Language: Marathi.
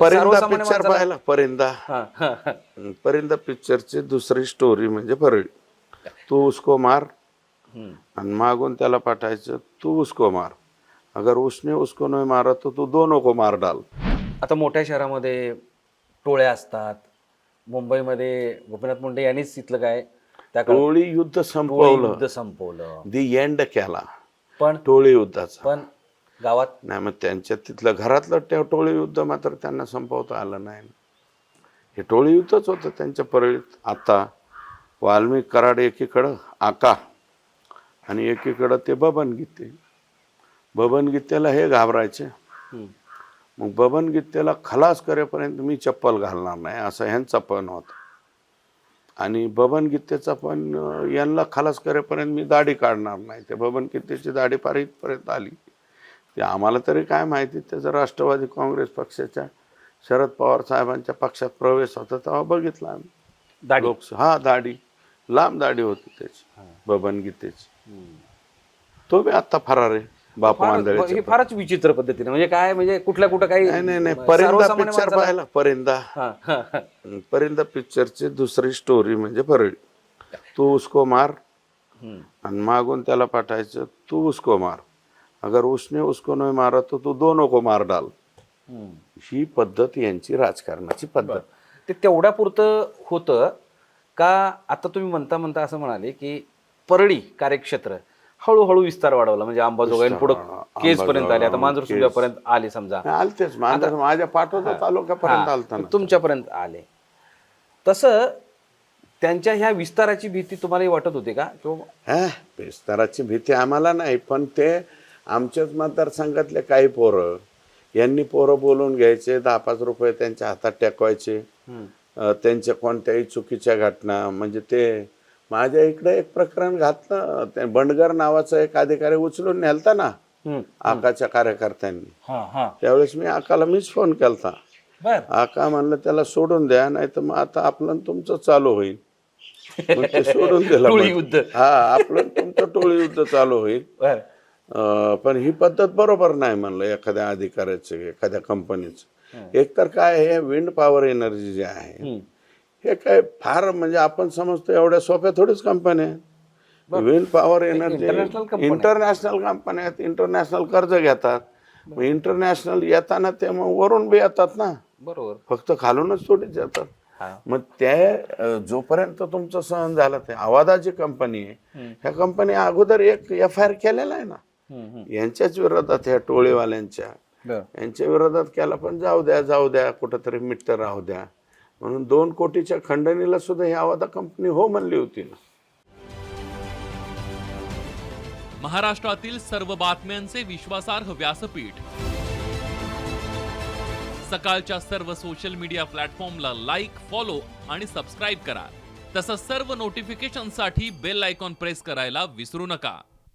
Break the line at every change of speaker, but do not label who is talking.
परिंदा
सर्वसामान्य
पिक्चर
माणसाला-
पाहिला परिंदा.
हा, हा, हा.
परिंदा पिक्चरची दुसरी स्टोरी म्हणजे परळी. तू उसको मार.
हम्म.
आणि मागून त्याला पाठायचं तू उसको मार. अगर उसने उसको नाही मारा तो तू दोनों को मार डाल.
आता मोठ्या शहरामध्ये टोळ्या असतात. मुंबईमध्ये गोपीनाथ मुंडे यांनीच तिथलं काय त्या काळात
टोळी युद्ध
टोळी
संपवलं.
युद्ध संपवलं.
दी एंड केला.
पण
टोळी युद्धाचा.
पण गावात?
नाही मग त्यांच्या तिथलं घरातलं त्या टोळी युद्ध मात्र त्यांना संपवता आलं नाही. हे टोळी युद्धच होतं त्यांच्या परळीत. आता वाल्मिक कराड एकीकडं आका आणि एकीकडं ते बबन गीते बबन गीतेला हे घाबरायचे. मग बबन गीतेला खलास करेपर्यंत मी चप्पल घालणार नाही असं ह्यांचा पण होता. आणि बबन गीतेचा पण यांना खलास करेपर्यंत मी दाढी काढणार नाही. ते बबन गीतेची दाढी फार इथपर्यंत आली. ते आम्हाला तरी काय माहिती त्याचा राष्ट्रवादी काँग्रेस पक्षाच्या शरद पवार साहेबांच्या पक्षात प्रवेश होता तेव्हा बघितला आम्ही.
दाढी.
लोक हा दाढी. लांब दाढी होती त्याची बबन गीतेची. तो बी आता फरार आहे बापू
फारच- फारच विचित्र पद्धतीने म्हणजे काय म्हणजे कुठल्या कुठं काही
नाही नाही नाही. परिंदा
सर्वसामान्य
पिक्चर
माणसाला-
पाहिला परिंदा.
हा, हा, हा.
परिंदा पिक्चरची दुसरी स्टोरी म्हणजे परळी. तू उसको मार.
हम्म.
आणि मागून त्याला पाठायचं तू उसको मार. अगर उसने उसको नाही मारा तो तू दोनों को मार डाल. ही पद्धत यांची राजकारणाची पद्धत.
ते तेवढ्या पुरतं होतं का आता तुम्ही म्हणता म्हणता असं म्हणाले की परळी कार्यक्षेत्र हळूहळू विस्तार वाढवला? म्हणजे अंबाजोगाई पुढे केज पर्यंत आले. आता मांजर सुद्यापर्यंत आले समजा.
आलतेच. माझ्या पाठवता तालुक्यापर्यंत आलता
तुमच्यापर्यंत आले. तसं त्यांच्या ह्या विस्ताराची भीती तुम्हालाही वाटत होती का? किंवा
विस्ताराची भीती आम्हाला नाही पण ते आमच्याच मतदारसंघातले काही पोरं यांनी पोरं बोलून घ्यायचे दहा पाच रुपये त्यांच्या हातात टेकवायचे. त्यांच्या कोणत्याही चुकीच्या घटना म्हणजे ते माझ्या इकडे एक प्रकरण घातलं बंडगर नावाचा एक अधिकारी उचलून नेलता ना. आकाच्या कार्यकर्त्यांनी.
हा हा.
त्यावेळेस मी आकाला मीच फोन केलता. आका म्हणलं त्याला सोडून द्या नाही तर मग आता आपलं तुमचं चालू होईल. सोडून दिलं. हा आपलं तुमचं टोळी युद्ध चालू होईल. पण ही पद्धत बरोबर नाही म्हणलं एखाद्या अधिकाऱ्याचं एखाद्या कंपनीचं एक तर काय हे विंड पॉवर एनर्जी जे आहे. हे. काय फार म्हणजे आपण समजतो एवढ्या सोप्या थोडीच कंपन्या आहेत. Wind power energy. इंटरनॅशनल कंपन्या आहेत इंटरनॅशनल कर्ज घेतात. मग इंटरनॅशनल येताना ते मग वरून बी येतात ना.
बरोबर.
फक्त खालूनच थोडीच येतात. मग ते अं, जोपर्यंत तुमचं सहन झालं ते आवादाची कंपनी आहे ह्या कंपनी अगोदर एक एफ आय आर केलेला आहे ना. यांच्याच विरोधात ह्या टोळीवाल्यांच्या. यांच्या विरोधात केला पण जाऊ द्या जाऊ द्या कुठंतरी मिट्ट राहू द्या. म्हणून दोन कोटीच्या खंडणीला सुद्धा ही आवादा कंपनी हो म्हणली होती ना.
महाराष्ट्रातील सर्व बातम्यांचे विश्वासार्ह व्यासपीठ. सकाळच्या सर्व सोशल मीडिया प्लॅटफॉर्मला लाईक फॉलो आणि सबस्क्राईब करा. तसंच सर्व नोटिफिकेशनसाठी बेल आयकॉन प्रेस करायला विसरू नका.